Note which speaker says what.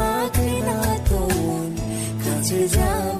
Speaker 1: থাকে না তো মন কাছে যাব।